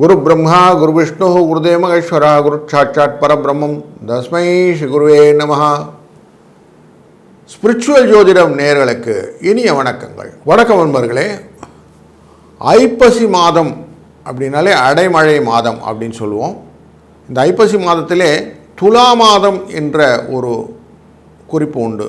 குரு பிரம்மா குரு விஷ்ணு குருதேவ மகேஸ்வரா குரு சாட்சாத் பரபிரம்மம் தஸ்மை ஸ்ரீ குருவே நமஹா ஸ்பிரிச்சுவல் ஜோதிடம் நேர்களுக்கு இனிய வணக்கங்கள். வணக்கம் நண்பர்களே. ஐப்பசி மாதம் அப்படின்னாலே அடைமழை மாதம் அப்படின்னு சொல்லுவோம். இந்த ஐப்பசி மாதத்திலே துலா மாதம் என்ற ஒரு குறிப்பு உண்டு.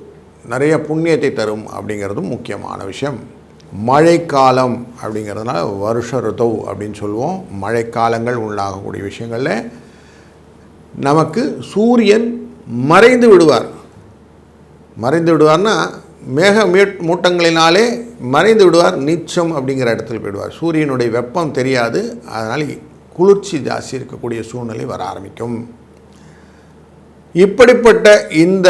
நிறைய புண்ணியத்தை தரும் அப்படிங்கிறதும் முக்கியமான விஷயம். மழைக்காலம் அப்படிங்கிறதுனால வருஷ ரிதௌ அப்படின்னு சொல்லுவோம். மழைக்காலங்கள் உள்ளாகக்கூடிய விஷயங்களில் நமக்கு சூரியன் மறைந்து விடுவார். மறைந்து விடுவார்னா மேக மூட்டங்களினாலே மறைந்து விடுவார் நீச்சம் அப்படிங்கிற இடத்துல போயிடுவார். சூரியனுடைய வெப்பம் தெரியாது அதனால் குளிர்ச்சி ஜாஸ்தி இருக்கக்கூடிய சூழ்நிலை வர ஆரம்பிக்கும். இப்படிப்பட்ட இந்த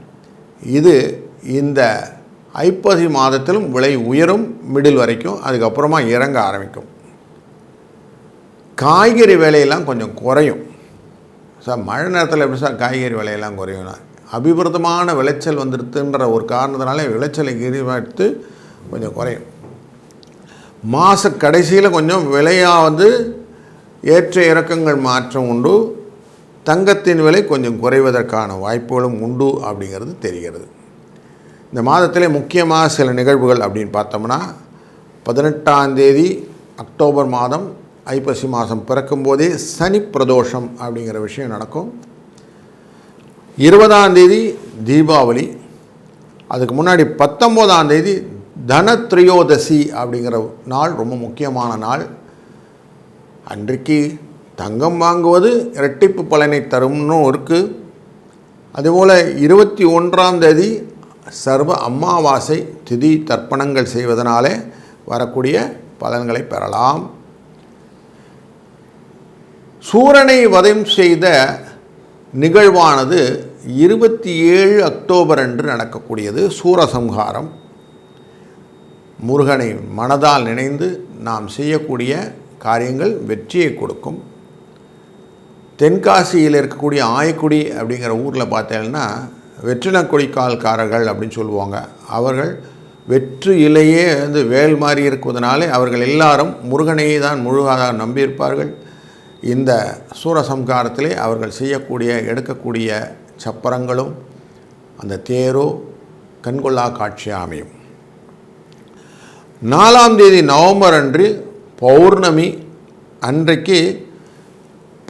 இது இந்த ஐப்பசி மாதத்திலும் விலை உயரும் மிடில் வரைக்கும் அதுக்கப்புறமா இறங்க ஆரம்பிக்கும். காய்கறி விலையெல்லாம் கொஞ்சம் குறையும். சார் மழை நேரத்தில் எப்படி சார் காய்கறி விலையெல்லாம் குறையும்னா அபிவிருத்தமான விளைச்சல் வந்துடுதுன்ற ஒரு காரணத்தினாலே விளைச்சலை எடுத்து கொஞ்சம் குறையும். மாத கடைசியில் கொஞ்சம் விலையாக வந்து ஏற்ற இறக்கங்கள் மாற்றம் உண்டு. தங்கத்தின் விலை கொஞ்சம் குறைவதற்கான வாய்ப்புகளும் உண்டு அப்படிங்கிறது தெரிகிறது. இந்த மாதத்திலே முக்கியமாக சில நிகழ்வுகள் அப்படின்னு பார்த்தோம்னா பதினெட்டாம் தேதி அக்டோபர் மாதம் ஐப்பசி மாதம் பிறக்கும்போதே சனி பிரதோஷம் அப்படிங்கிற விஷயம் நடக்கும். இருபதாம் தேதி தீபாவளி அதுக்கு முன்னாடி பத்தொம்போதாம் தேதி தனத்ரியோதசி அப்படிங்கிற நாள் ரொம்ப முக்கியமான நாள். அன்றைக்கு தங்கம் வாங்குவது இரட்டிப்பு பலனை தரும்னு இருக்குது அதுபோல் இருபத்தி ஒன்றாம் தேதி சர்வ அமாவாசை திதி தர்ப்பணங்கள் செய்வதனாலே வரக்கூடிய பலன்களை பெறலாம். சூரனை வதம் செய்த நிகழ்வானது இருபத்தி ஏழு அக்டோபர் அன்று நடக்கக்கூடியது. சூரசம்ஹாரம். முருகனை மனதால் நினைந்து நாம் செய்யக்கூடிய காரியங்கள் வெற்றியை கொடுக்கும். தென்காசியில் இருக்கக்கூடிய ஆயக்குடி அப்படிங்கிற ஊரில் பார்த்தீங்கன்னா வெற்றின கொடிக்கால்காரர்கள் அப்படின்னு சொல்லுவாங்க. அவர்கள் வெற்று இலையே வந்து வேல் மாறி இருக்குவதனாலே அவர்கள் எல்லாரும் முருகனையே தான் முழுவதாக நம்பியிருப்பார்கள். இந்த சூரசம்காரத்திலே அவர்கள் செய்யக்கூடிய எடுக்கக்கூடிய சப்பரங்களும் அந்த தேரோ கண்கொள்ளா காட்சியாக அமையும். நாலாம் தேதி நவம்பர் அன்று பௌர்ணமி அன்றைக்கு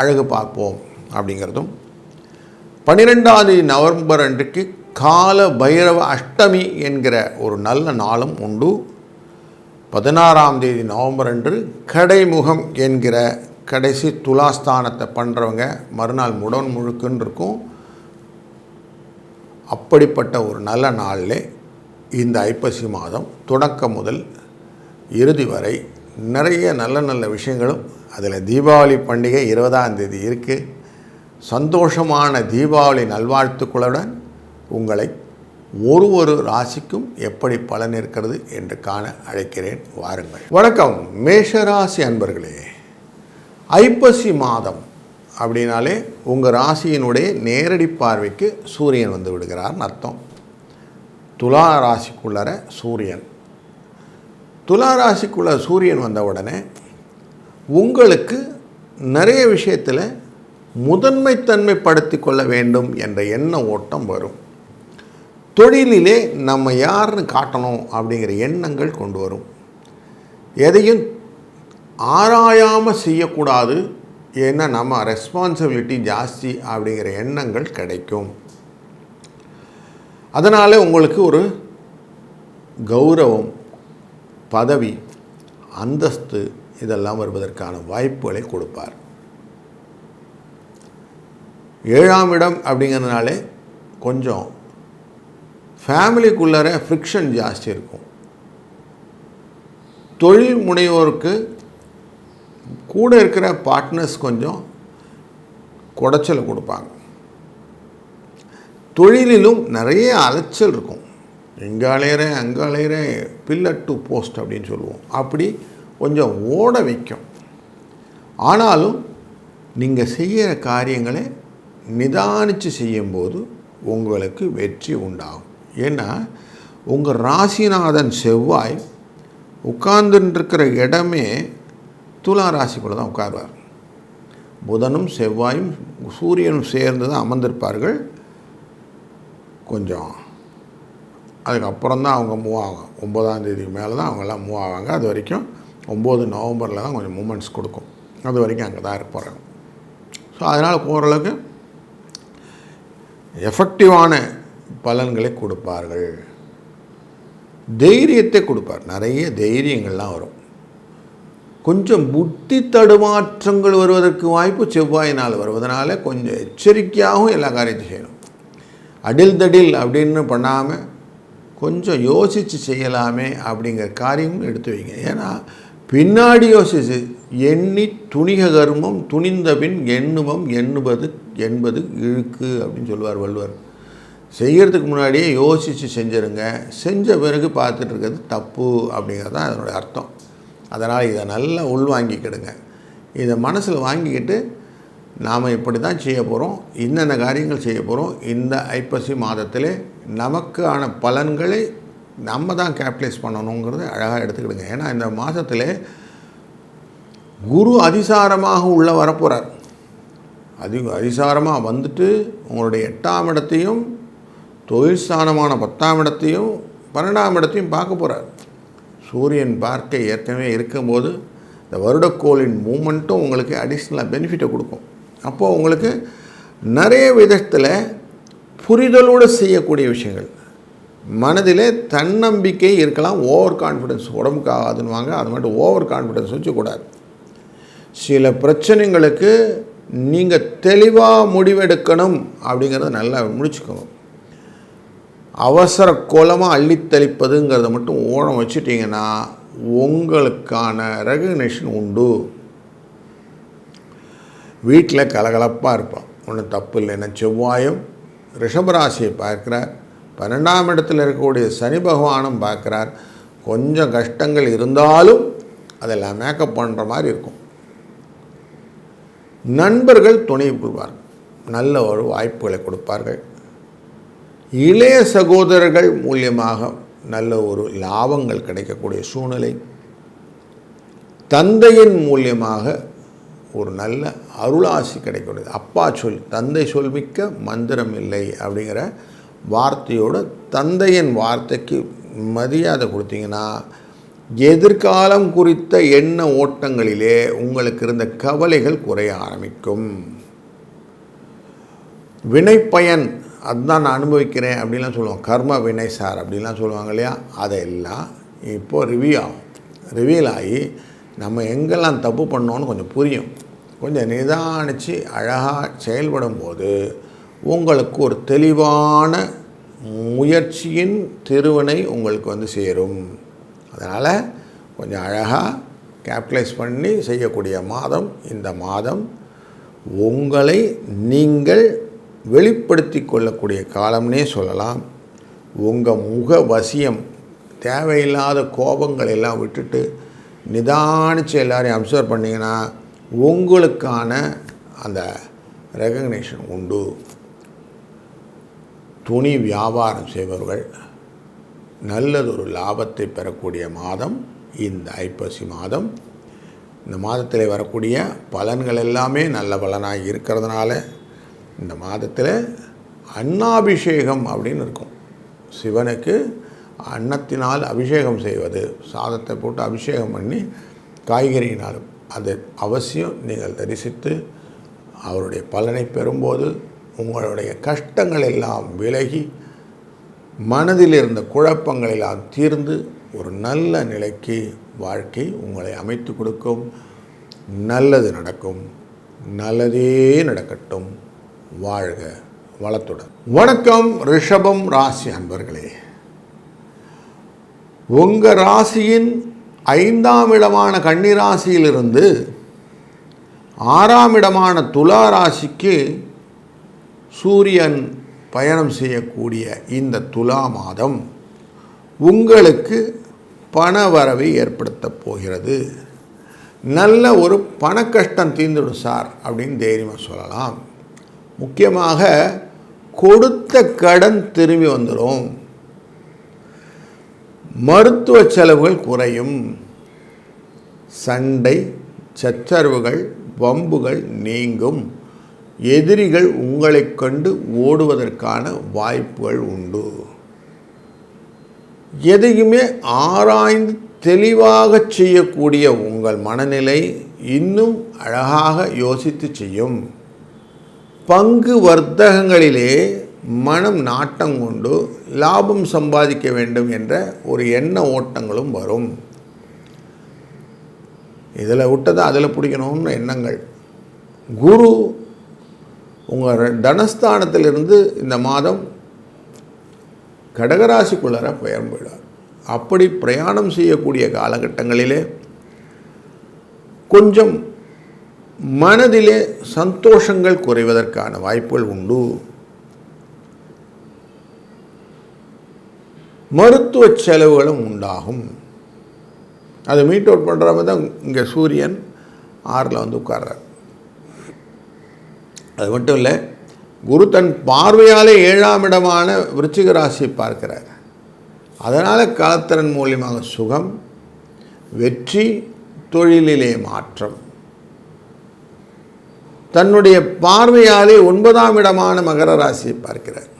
அழகு பார்ப்போம் அப்படிங்கிறதும். பன்னிரெண்டாவது நவம்பர் அன்றைக்கு கால பைரவ அஷ்டமி என்கிற ஒரு நல்ல நாளும் உண்டு. பதினாறாம் தேதி நவம்பர் அன்று கடைமுகம் என்கிற கடைசி துலாஸ்தானத்தை பண்ணுறவங்க மறுநாள் முடன் முழுக்குன்னு இருக்கும். அப்படிப்பட்ட ஒரு நல்ல நாளில் இந்த ஐப்பசி மாதம் தொடக்கம் முதல் இறுதி வரை நிறைய நல்ல நல்ல விஷயங்களும் அதில் தீபாவளி பண்டிகை இருபதாம் தேதி இருக்குது சந்தோஷமான தீபாவளி நல்வாழ்த்துக்களுடன் உங்களை ஒரு ஒரு ராசிக்கும் எப்படி பலன் இருக்கிறது என்று காண அழைக்கிறேன். வாருங்கள். வணக்கம். மேஷராசி அன்பர்களே ஐப்பசி மாதம் அப்படின்னாலே உங்கள் ராசியினுடைய நேரடி பார்வைக்கு சூரியன் வந்து விடுகிறார்னு அர்த்தம். துலா ராசிக்குள்ளர சூரியன். துலா ராசிக்குள்ள சூரியன் வந்த உடனே உங்களுக்கு நிறைய விஷயத்தில் முதன்மைத்தன்மைப்படுத்தி கொள்ள வேண்டும் என்ற எண்ண ஓட்டம் வரும். தொழிலிலே நம்ம யாருன்னு காட்டணும் அப்படிங்கிற எண்ணங்கள் கொண்டு வரும். எதையும் ஆராயாமல் செய்யக்கூடாது. ஏன்னா நம்ம ரெஸ்பான்சிபிலிட்டி ஜாஸ்தி அப்படிங்கிற எண்ணங்கள் கிடைக்கும். அதனால் உங்களுக்கு ஒரு கௌரவம் பதவி அந்தஸ்து இதெல்லாம் வருவதற்கான வாய்ப்புகளை கொடுப்பார். ஏழாம் இடம் அப்படிங்கிறதுனாலே கொஞ்சம் ஃபேமிலிக்குள்ளார ஃப்ரிக்ஷன் ஜாஸ்தி இருக்கும். தொழில் முனைவோருக்கு கூட இருக்கிற பார்ட்னர்ஸ் கொஞ்சம் குடைச்சல் கொடுப்பாங்க. தொழிலிலும் நிறைய அலைச்சல் இருக்கும். இங்கே அலையிறேன் அங்கே அலையிறேன் பில்லர் டு போஸ்ட் அப்படின்னு சொல்லுவோம். அப்படி கொஞ்சம் ஓட வைக்கும். ஆனாலும் நீங்கள் செய்கிற காரியங்களை நிதானித்து செய்யும்போது உங்களுக்கு வெற்றி உண்டாகும். ஏன்னா உங்கள் ராசிநாதன் செவ்வாய் உட்கார்ந்துருக்கிற இடமே துலா ராசிக்குள்ளே தான் உட்காருவார். புதனும் செவ்வாயும் சூரியனும் சேர்ந்து தான் அமர்ந்திருப்பார்கள். கொஞ்சம் அதுக்கப்புறம் தான் அவங்க மூவ் ஆகும். ஒம்பதாம் தேதிக்கு மேலே தான் அவங்கெல்லாம் மூவ் ஆவாங்க. அது வரைக்கும் ஒம்பது நவம்பரில் தான் கொஞ்சம் மூமெண்ட்ஸ் கொடுக்கும். அது வரைக்கும் அங்கே தான் இருப்பாங்க ஸோ அதனால் ஓரளவுக்கு எஃபெக்டிவான பலன்களை கொடுப்பார்கள். தைரியத்தை கொடுப்பார். நிறைய தைரியங்கள்லாம் வரும். கொஞ்சம் புத்தி தடுமாற்றங்கள் வருவதற்கு வாய்ப்பு செவ்வாயினால் வருவதனால கொஞ்சம் எச்சரிக்கையாகவும் எல்லா காரியத்தையும் செய்யணும். அடில் தடில் அப்படின்னு பண்ணாமல் கொஞ்சம் யோசித்து செய்யலாமே அப்படிங்கிற காரியமும் எடுத்து வைங்க. ஏன்னா பின்னாடி யோசிச்சு எண்ணி துணிக கர்மம் துணிந்த பின் எண்ணுமம் எண்ணுவது என்பது இழுக்கு அப்படின்னு சொல்லுவார் வள்ளுவர். செய்கிறதுக்கு முன்னாடியே யோசித்து செஞ்சுருங்க. செஞ்ச பிறகு பார்த்துட்டு இருக்கிறது தப்பு அப்படிங்கிறது தான் அதனுடைய அர்த்தம். அதனால் இதை நல்லா உள்வாங்கிக்கிடுங்க இதை மனசில் வாங்கிக்கிட்டு நாம் இப்படி தான் செய்ய போகிறோம். இன்னென்ன காரியங்கள் செய்ய போகிறோம். இந்த ஐப்பசி மாதத்திலே நமக்கான பலன்களை நம்ம தான் கேபிட்டலைஸ் பண்ணணுங்கிறது அழகாக எடுத்துக்கிடுங்க. ஏன்னா இந்த மாதத்தில் குரு அதிசாரமாக உள்ளே வரப்போகிறார் அதி அதிசாரமாக வந்துட்டு உங்களுடைய எட்டாம் இடத்தையும் தொழில் ஸ்தானமான பத்தாம் இடத்தையும் பன்னெண்டாம் இடத்தையும் பார்க்க போகிறார் சூரியன் பார்க்க ஏற்கனவே இருக்கும்போது இந்த வருடக்கோளின் மூமெண்ட்டும் உங்களுக்கு அடிஷ்னலாக பெனிஃபிட்டை கொடுக்கும். அப்போது உங்களுக்கு நிறைய விதத்தில் புரிதலோடு செய்யக்கூடிய விஷயங்கள். மனதிலே தன்னம்பிக்கை இருக்கலாம் ஓவர் கான்ஃபிடென்ஸ் உடம்புக்கு ஆகாதுன்னுவாங்க அது மட்டும் ஓவர் கான்ஃபிடென்ஸ் வச்சுக்கூடாது சில பிரச்சனைகளுக்கு நீங்கள் தெளிவாக முடிவெடுக்கணும் அப்படிங்கிறத நல்லா முடிச்சுக்கணும் அவசர கோலமாக அள்ளித்தளிப்பதுங்கிறத மட்டும் ஓரம் வச்சுட்டிங்கன்னா உங்களுக்கான ரெகக்னேஷன் உண்டு. வீட்டில் கலகலப்பாக இருப்பான். ஒன்றும் தப்பு இல்லைன்னா செவ்வாயும் ரிஷபராசியை பார்க்குற பன்னெண்டாம் இடத்தில் இருக்கக்கூடிய சனி பகவானும் பார்க்குறார். கொஞ்சம் கஷ்டங்கள் இருந்தாலும் அதெல்லாம் மேக்கப் பண்ணுற மாதிரி இருக்கும். நண்பர்கள் துணை கொள்வார்கள் நல்ல ஒரு வாய்ப்புகளை கொடுப்பார்கள். இளைய சகோதரர்கள் மூலியமாக நல்ல ஒரு லாபங்கள் கிடைக்கக்கூடிய சூழ்நிலை. தந்தையின் மூலியமாக ஒரு நல்ல அருளாசி கிடைக்கக்கூடியது. அப்பா சொல் தந்தை சொல்மிக்க மந்திரம் இல்லை அப்படிங்கிற வார்த்தையோட தந்தையின் வார்த்தைக்கு மரியாதை கொடுத்தீங்கன்னா எதிர்காலம் குறித்த எண்ண ஓட்டங்களிலே உங்களுக்கு இருந்த கவலைகள் குறைய ஆரம்பிக்கும். வினைப்பயன் அதுதான் நான் அனுபவிக்கிறேன் அப்படின்லாம் சொல்லுவோம் கர்ம வினை சார் அப்படின்லாம் சொல்லுவாங்க இல்லையா? அதையெல்லாம் இப்போது ரிவ்யூ ஆகும். ரிவீல் ஆகி நம்ம எங்கெல்லாம் தப்பு பண்ணோன்னு கொஞ்சம் புரியும். கொஞ்சம் நிதானித்து அழகாக செயல்படும் போது உங்களுக்கு ஒரு தெளிவான முயற்சியின் திருவினை உங்களுக்கு வந்து சேரும். அதனால் கொஞ்சம் அழகாக கேபிட்டலைஸ் பண்ணி செய்யக்கூடிய மாதம் இந்த மாதம் உங்களை நீங்கள் வெளிப்படுத்தி கொள்ளக்கூடிய காலம்னே சொல்லலாம். உங்கள் முக வசியம் தேவையில்லாத கோபங்கள் எல்லாம் விட்டுட்டு நிதானித்து எல்லாரையும் அப்சர்வ் பண்ணிங்கன்னா உங்களுக்கான அந்த ரெகக்னேஷன் உண்டு. துணி வியாபாரம் செய்பவர்கள் நல்லதொரு லாபத்தை பெறக்கூடிய மாதம் இந்த ஐப்பசி மாதம். இந்த மாதத்தில் வரக்கூடிய பலன்கள் எல்லாமே நல்ல பலனாக இருக்கிறதுனால இந்த மாதத்தில் அன்னாபிஷேகம் அப்படின்னு இருக்கும். சிவனுக்கு அன்னத்தினால் அபிஷேகம் செய்வது சாதத்தை போட்டு அபிஷேகம் பண்ணி காய்கறியினாலும் அது அவசியம். நீங்கள் தரிசித்து அவருடைய பலனை பெறும்போது உங்களுடைய கஷ்டங்கள் எல்லாம் விலகி மனதில் இருந்த குழப்பங்கள் எல்லாம் தீர்ந்து ஒரு நல்ல நிலைக்கு வாழ்க்கை உங்களை அமைத்து கொடுக்கும். நல்லது நடக்கும். நல்லதே நடக்கட்டும். வாழ்க வளத்துடன். வணக்கம் ரிஷபம் ராசி அன்பர்களே. உங்கள் ராசியின் ஐந்தாம் இடமான கன்னிராசியிலிருந்து ஆறாம் இடமான துலா ராசிக்கு சூரியன் பயணம் செய்யக்கூடிய இந்த துலா மாதம் உங்களுக்கு பண வரவை ஏற்படுத்தப் போகிறது. நல்ல ஒரு பண கஷ்டம் தீர்ந்துடும் சார் அப்படின்னு தைரியமாக சொல்லலாம். முக்கியமாக கொடுத்த கடன் திரும்பி வந்துடும் மருத்துவ செலவுகள் குறையும். சண்டை சச்சரவுகள் வம்புகள் நீங்கும். எதிரிகள் உங்களைக் கண்டு ஓடுவதற்கான வாய்ப்புகள் உண்டு. எதையுமே ஆராய்ந்து தெளிவாக செய்யக்கூடிய உங்கள் மனநிலை இன்னும் அழகாக யோசித்து செய்யும். பங்கு வர்த்தகங்களிலே மனம் நாட்டம் கொண்டு லாபம் சம்பாதிக்க வேண்டும் என்ற ஒரு எண்ண ஓட்டங்களும் வரும். இதில் விட்டதை அதில் பிடிக்கணும்னு எண்ணங்கள். குரு உங்கள் தனஸ்தானத்திலிருந்து இந்த மாதம் கடகராசிக்குள்ளார பயணம் போயிடுவார். அப்படி பிரயாணம் செய்யக்கூடிய காலகட்டங்களிலே கொஞ்சம் மனதிலே சந்தோஷங்கள் குறைவதற்கான வாய்ப்புகள் உண்டு. மருத்துவ செலவுகளும் உண்டாகும். அது மீட் அவுட் பண்ணுற மாதிரி தான் இங்கே சூரியன் ஆறில் வந்து உட்கார்றார். அது மட்டும் இல்லை குரு தன் பார்வையாலே ஏழாம் இடமான விருச்சிக ராசியை பார்க்கிறார். அதனால் களத்திறன் மூலியமாக சுகம் வெற்றி தொழிலிலே மாற்றம். தன்னுடைய பார்வையாலே ஒன்பதாம் இடமான மகர ராசியை பார்க்கிறார்.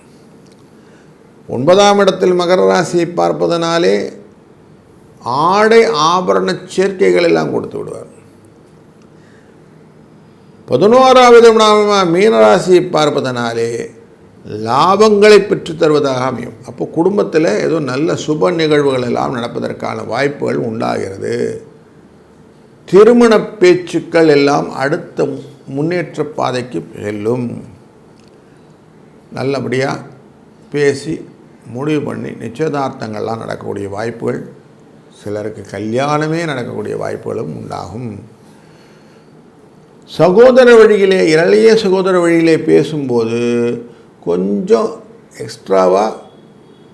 ஒன்பதாம் இடத்தில் மகர ராசியை பார்ப்பதனாலே ஆடை ஆபரண சேர்க்கைகள் எல்லாம் கொடுத்து விடுவார். பதினோராவது நாமமாக மீனராசியை பார்ப்பதனாலே லாபங்களை பெற்று தருவதாக அமையும். அப்போ குடும்பத்தில் ஏதோ நல்ல சுப நிகழ்வுகள் எல்லாம் நடப்பதற்கான வாய்ப்புகள் உண்டாகிறது. திருமண பேச்சுக்கள் எல்லாம் அடுத்த முன்னேற்ற பாதைக்கு செல்லும். நல்லபடியாக பேசி முடிவு பண்ணி நிச்சயதார்த்தங்கள்லாம் நடக்கக்கூடிய வாய்ப்புகள் சிலருக்கு கல்யாணமே நடக்கக்கூடிய வாய்ப்புகளும் உண்டாகும். சகோதர வழியிலே இளைய சகோதர வழியிலே பேசும்போது கொஞ்சம் எக்ஸ்ட்ராவாக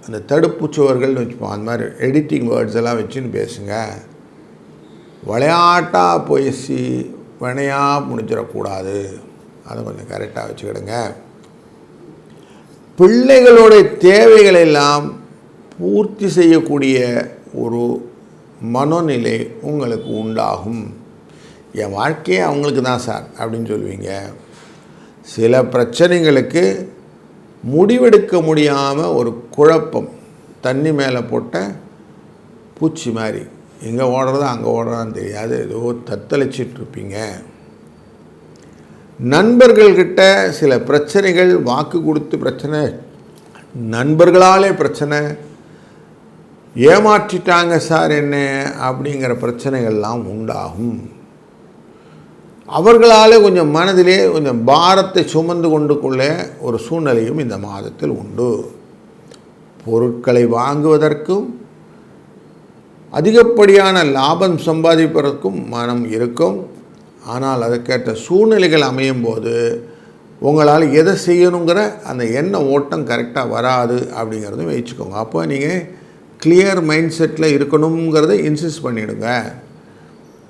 அந்த தடுப்பு சுவர்கள்னு வச்சுப்போம். அந்த மாதிரி எடிட்டிங் வேர்ட்ஸ் எல்லாம் வச்சுன்னு பேசுங்க. விளையாட்டாக பேசி வினையாக முடிஞ்சிடக்கூடாது. அதை கொஞ்சம் கரெக்டாக வச்சுக்கிடுங்க. பிள்ளைகளுடைய தேவைகளை எல்லாம் பூர்த்தி செய்யக்கூடிய ஒரு மனநிலை உங்களுக்கு உண்டாகும். என் வாழ்க்கையே அவங்களுக்கு தான் சார் அப்படின்னு சொல்லுவீங்க. சில பிரச்சனைகளுக்கு முடிவெடுக்க முடியாமல் ஒரு குழப்பம். தண்ணி மேலே போட்ட பூச்சி மாதிரி. எங்கே ஓடுறதா அங்கே ஓடுறதான்னு தெரியாது. ஏதோ தத்தளிச்சிட்டு இருப்பீங்க. நண்பர்கள்கிட்ட சில பிரச்சனைகள் வாக்கு கொடுத்து பிரச்சனை நண்பர்களாலே பிரச்சனை ஏமாற்றிட்டாங்க சார் என்ன அப்படிங்கிற பிரச்சனைகள்லாம் உண்டாகும். அவர்களாலே கொஞ்சம் மனதிலே கொஞ்சம் பாரத்தை சுமந்து கொண்டு கொள்ள ஒரு சூழ்நிலையும் இந்த மாதத்தில் உண்டு. பொருட்களை வாங்குவதற்கும் அதிகப்படியான லாபம் சம்பாதிப்பதற்கும் மனம் இருக்கும். ஆனால் அதற்கேற்ற சூழ்நிலைகள் அமையும் போது உங்களால் எதை செய்யணுங்கிற அந்த எண்ண ஓட்டம் கரெக்டாக வராது அப்படிங்கிறதும் வச்சுக்கோங்க. அப்போ நீங்கள் கிளியர் மைண்ட் செட்டில் இருக்கணுங்கிறத இன்சிஸ்ட் பண்ணிவிடுங்க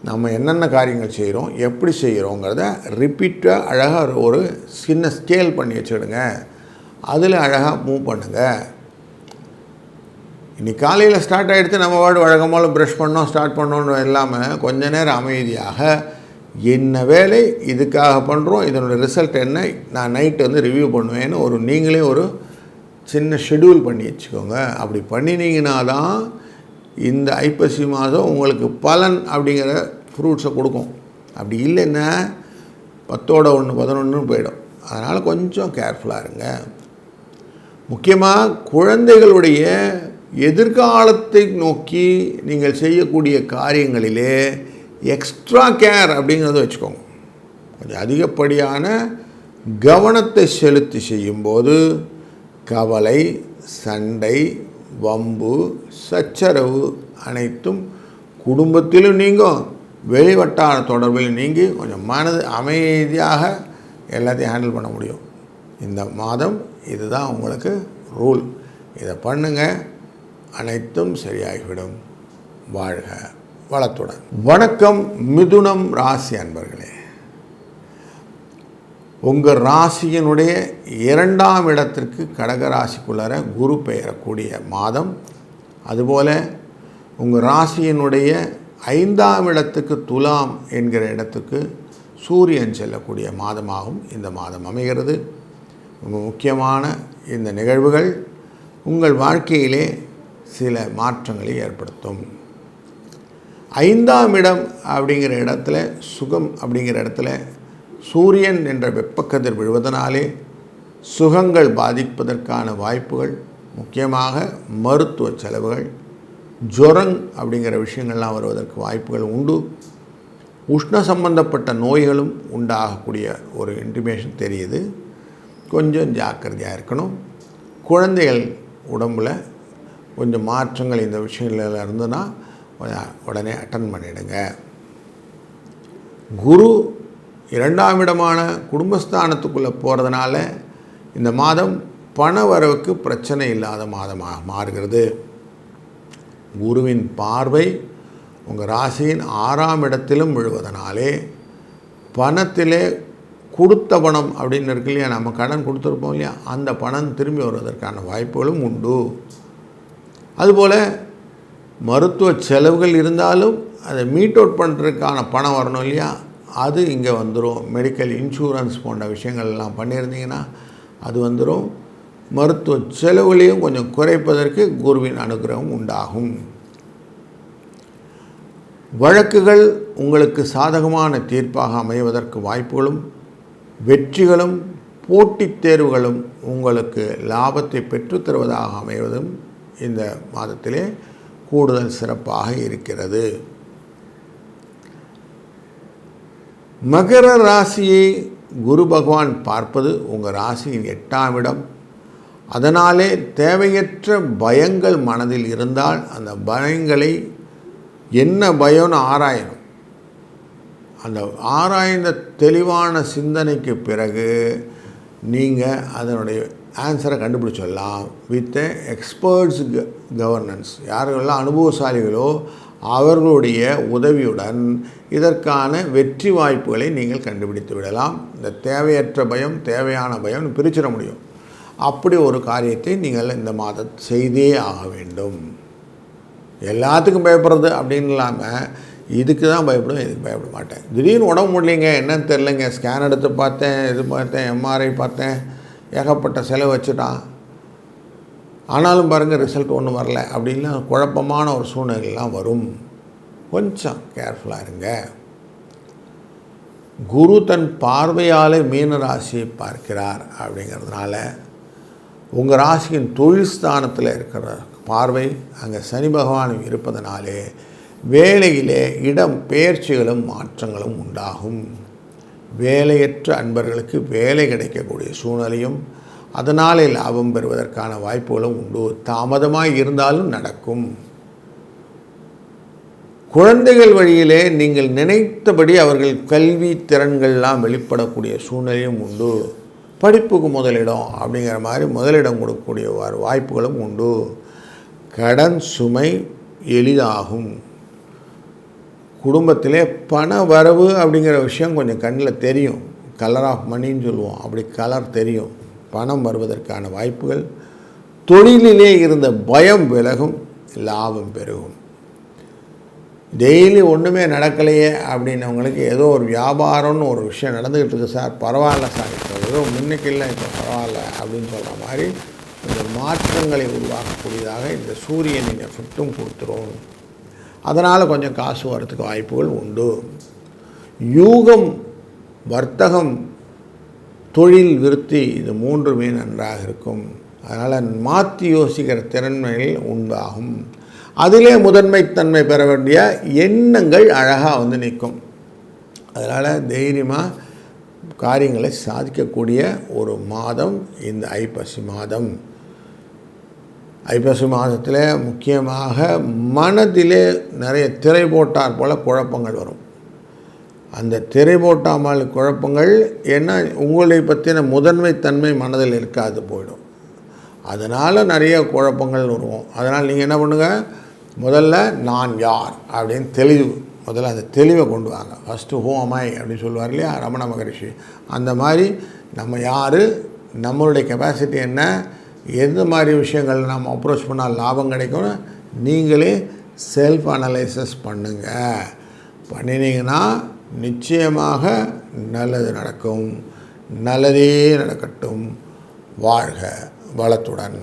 நம்ம என்னென்ன காரியங்கள் செய்கிறோம் எப்படி செய்கிறோங்கிறத ரிப்பீட்டாக அழகாக ஒரு சின்ன ஸ்கேல் பண்ணி வச்சுக்கிடுங்க அதில் அழகாக மூவ் பண்ணுங்கள் இன்றைக்கி காலையில் ஸ்டார்ட் ஆகிடுத்து நம்ம வார்டு வழக்கமாக ப்ரஷ் பண்ணோம் ஸ்டார்ட் பண்ணோன்னு இல்லாமல் கொஞ்ச நேரம் அமைதியாக என்ன வேலை இதுக்காக பண்ணுறோம் இதனோட ரிசல்ட் என்ன நான் நைட்டு வந்து ரிவ்யூ பண்ணுவேன்னு ஒரு நீங்களே ஒரு சின்ன ஷெடியூல் பண்ணி வச்சுக்கோங்க. அப்படி பண்ணினீங்கன்னா தான் இந்த ஐப்பசி மாதம் உங்களுக்கு பலன் அப்படிங்கிற ஃப்ரூட்ஸை கொடுக்கும். அப்படி இல்லைன்னா பத்தோட ஒன்று பதினொன்று போயிடும். அதனால் கொஞ்சம் கேர்ஃபுல்லாக இருங்க. முக்கியமாக குழந்தைகளுடைய எதிர்காலத்தை நோக்கி நீங்கள் செய்யக்கூடிய காரியங்களிலே எக்ஸ்ட்ரா கேர் அப்படிங்கிறத வச்சுக்கோங்க. கொஞ்சம் அதிகப்படியான கவனத்தை செலுத்தி செய்யும்போது கவலை சண்டை வம்பு சச்சரவு அனைத்தும் குடும்பத்திலும் நீங்கும். வெளிவட்டார தொடர்பில் நீங்கி கொஞ்சம் மனது அமைதியாக எல்லாத்தையும் ஹேண்டில் பண்ண முடியும். இந்த மாதம் இதுதான் உங்களுக்கு ரூல். இதை பண்ணுங்கள் அனைத்தும் சரியாகிவிடும். வாழ்க வளத்துடன். வணக்கம் மிதுனம் ராசி அன்பர்களே. உங்கள் ராசியினுடைய இரண்டாம் இடத்திற்கு கடக ராசிக்குள்ளார குரு பெயரக்கூடிய மாதம். அதுபோல் உங்கள் ராசியினுடைய ஐந்தாம் இடத்துக்கு துலாம் என்கிற இடத்துக்கு சூரியன் செல்லக்கூடிய மாதமாகவும் இந்த மாதம் அமைகிறது. ரொம்ப முக்கியமான இந்த நிகழ்வுகள் உங்கள் வாழ்க்கையிலே சில மாற்றங்களை ஏற்படுத்தும். ஐந்தாம் இடம் அப்படிங்கிற இடத்துல சுகம் அப்படிங்கிற இடத்துல சூரியன் என்ற வெப்பக்கதிர் விழுவதனாலே சுகங்கள் பாதிப்பதற்கான வாய்ப்புகள் முக்கியமாக மருத்துவ செலவுகள் ஜுரங் அப்படிங்கிற விஷயங்கள்லாம் வருவதற்கு வாய்ப்புகள் உண்டு. உஷ்ண சம்பந்தப்பட்ட நோய்களும் உண்டாகக்கூடிய ஒரு இன்டிமேஷன் தெரியுது. கொஞ்சம் ஜாக்கிரதையாக இருக்கணும். குழந்தைகள் உடம்பில் கொஞ்சம் மாற்றங்கள் இந்த விஷயங்களில் இருந்ததுன்னா உடனே அட்டன் பண்ணிடுங்க. குரு இரண்டாம் இடமான குடும்பஸ்தானத்துக்குள்ளே போகிறதுனால இந்த மாதம் பண வரவுக்கு பிரச்சனை இல்லாத மாதமாக மாறுகிறது. குருவின் பார்வை உங்கள் ராசியின் ஆறாம் இடத்திலும் விழுவதனாலே பணத்திலே கொடுத்த பணம் அப்படின்னு இருக்கு இல்லையா? நம்ம கடன் கொடுத்துருப்போம் இல்லையா? அந்த பணம் திரும்பி வருவதற்கான வாய்ப்புகளும் உண்டு. அதுபோல் மருத்துவ செலவுகள் இருந்தாலும் அதை மீட் அவுட் பண்ணுறதுக்கான பணம் வரணும் இல்லையா? அது இங்கே வந்துடும் மெடிக்கல் இன்சூரன்ஸ் போன்ற விஷயங்கள்லாம் பண்ணியிருந்தீங்கன்னா அது வந்துடும் மருத்துவ செலவுகளையும் கொஞ்சம் குறைப்பதற்கு குருவின் அனுகிரகம் உண்டாகும். வழக்குகள் உங்களுக்கு சாதகமான தீர்ப்பாக அமைவதற்கு வாய்ப்புகளும் வெற்றிகளும் போட்டித் தேர்வுகளும் உங்களுக்கு லாபத்தை பெற்றுத்தருவதாக அமைவதும் இந்த மாதத்திலே கூடுதல் சிறப்பாக இருக்கிறது. மகர ராசியை குரு பகவான் பார்ப்பது உங்கள் ராசியின் எட்டாம் இடம். அதனாலே தேவையற்ற பயங்கள் மனதில் இருந்தால் அந்த பயங்களை என்ன பயம்னு ஆராயணும். அந்த ஆராய்ந்த தெளிவான சிந்தனைக்கு பிறகு நீங்கள் அதனுடைய ஆன்சரை கண்டுபிடிச்சிடலாம். வித் எக்ஸ்பர்ட்ஸ் கவர்னன்ஸ் யாரெல்லாம் அனுபவசாலிகளோ அவர்களுடைய உதவியுடன் இதற்கான வெற்றி வாய்ப்புகளை நீங்கள் கண்டுபிடித்து விடலாம். இந்த தேவையற்ற பயம் தேவையான பயம் பிரிச்சிட முடியும். அப்படி ஒரு காரியத்தை நீங்கள் இந்த மாதம் செய்தே ஆக வேண்டும். எல்லாத்துக்கும் பயப்படுறது அப்படின்னு இல்லாமல் இதுக்கு தான் பயப்படுவேன் இதுக்கு பயப்பட மாட்டேன். திடீர்னு உடம்பு முடியலைங்க என்னன்னு தெரிலங்க ஸ்கேன் எடுத்து பார்த்தேன் இது பார்த்தேன் எம்ஆர்ஐ பார்த்தேன் ஏகப்பட்ட செலவு வச்சுட்டான். ஆனாலும் பாருங்கள் ரிசல்ட் ஒன்றும் வரல அப்படின்லாம் குழப்பமான ஒரு சூழ்நிலைலாம் வரும். கொஞ்சம் கேர்ஃபுல்லாக இருங்க. குரு தன் பார்வையாலே மீன ராசியை பார்க்கிறார் அப்படிங்கிறதுனால உங்கள் ராசியின் தொழில் ஸ்தானத்தில் இருக்கிற பார்வை அங்கே சனி பகவான் இருப்பதனாலே வேலையிலே இடம் பெயர்ச்சிகளும் மாற்றங்களும் உண்டாகும். வேலையற்ற அன்பர்களுக்கு வேலை கிடைக்கக்கூடிய சூழ்நிலையும் அதனாலே லாபம் பெறுவதற்கான வாய்ப்புகளும் உண்டு. தாமதமாக இருந்தாலும் நடக்கும். குழந்தைகள் வழியிலே நீங்கள் நினைத்தபடி அவர்கள் கல்வி திறன்கள்லாம் வெளிப்படக்கூடிய சூழ்நிலையும் உண்டு. படிப்புக்கு முதலிடம் அப்படிங்கிற மாதிரி முதலிடம் கொடுக்கக்கூடிய வாய்ப்புகளும் உண்டு. கடன் சுமை எளிதாகும். குடும்பத்திலே பண வரவு அப்படிங்கிற விஷயம் கொஞ்சம் கண்ணில் தெரியும். கலர் ஆஃப் மணின்னு சொல்லுவோம். அப்படி கலர் தெரியும். பணம் வருவதற்கான வாய்ப்புகள். தொழிலிலே இருந்த பயம் விலகும். லாபம் பெருகும். டெய்லி ஒன்றுமே நடக்கலையே அப்படின்னவங்களுக்கு ஏதோ ஒரு வியாபாரம்னு ஒரு விஷயம் நடந்துக்கிட்டு இருக்கு சார் பரவாயில்ல சார் இப்போ ஏதோ முன்னுக்கு இல்லை இப்போ பரவாயில்ல அப்படின்னு சொல்கிற மாதிரி இந்த மாற்றங்களை உருவாக்கக்கூடியதாக இந்த சூரியனின் எஃபெக்டும் கொடுத்துரும். அதனால் கொஞ்சம் காசு வரத்துக்கு வாய்ப்புகள் உண்டு. யூகம் வர்த்தகம் தொழில் விருத்தி இது மூன்றுமே நன்றாக இருக்கும். அதனால் மாற்றி யோசிக்கிற திறன்மைகள் உண்டாகும். அதிலே முதன்மைத்தன்மை பெற வேண்டிய எண்ணங்கள் அழகாக வந்து நிற்கும். அதனால் தைரியமாக காரியங்களை சாதிக்கக்கூடிய ஒரு மாதம் இந்த ஐப்பசி மாதம். ஐப்பசி மாதத்தில் முக்கியமாக மனதிலே நிறைய திரை போட்டார் போல் குழப்பங்கள் வரும். அந்த திரை போட்டாமல் குழப்பங்கள் என்ன உங்களை பற்றின முதன்மைத்தன்மை மனதில் இருக்காது போயிடும். அதனால் நிறைய குழப்பங்கள் வரும் அதனால் நீங்கள் என்ன பண்ணுங்கள் முதல்ல நான் யார் அப்படின்னு தெளிவு முதல்ல அந்த தெளிவை கொண்டு வாங்க. ஃபஸ்ட்டு ஹூ அமாய் அப்படின்னு சொல்லுவார் இல்லையா ரமண மகரிஷி. அந்த மாதிரி நம்ம யார் நம்மளுடைய கெப்பாசிட்டி என்ன எந்த மாதிரி விஷயங்கள் நம்ம அப்ரோச் பண்ணால் லாபம் கிடைக்கும்னு நீங்களே செல்ஃப் அனலைசஸ் பண்ணுங்கள் பண்ணினீங்கன்னா நிச்சயமாக நல்லது நடக்கும். நல்லதே நடக்கட்டும். வாழ்க வளத்துடன்.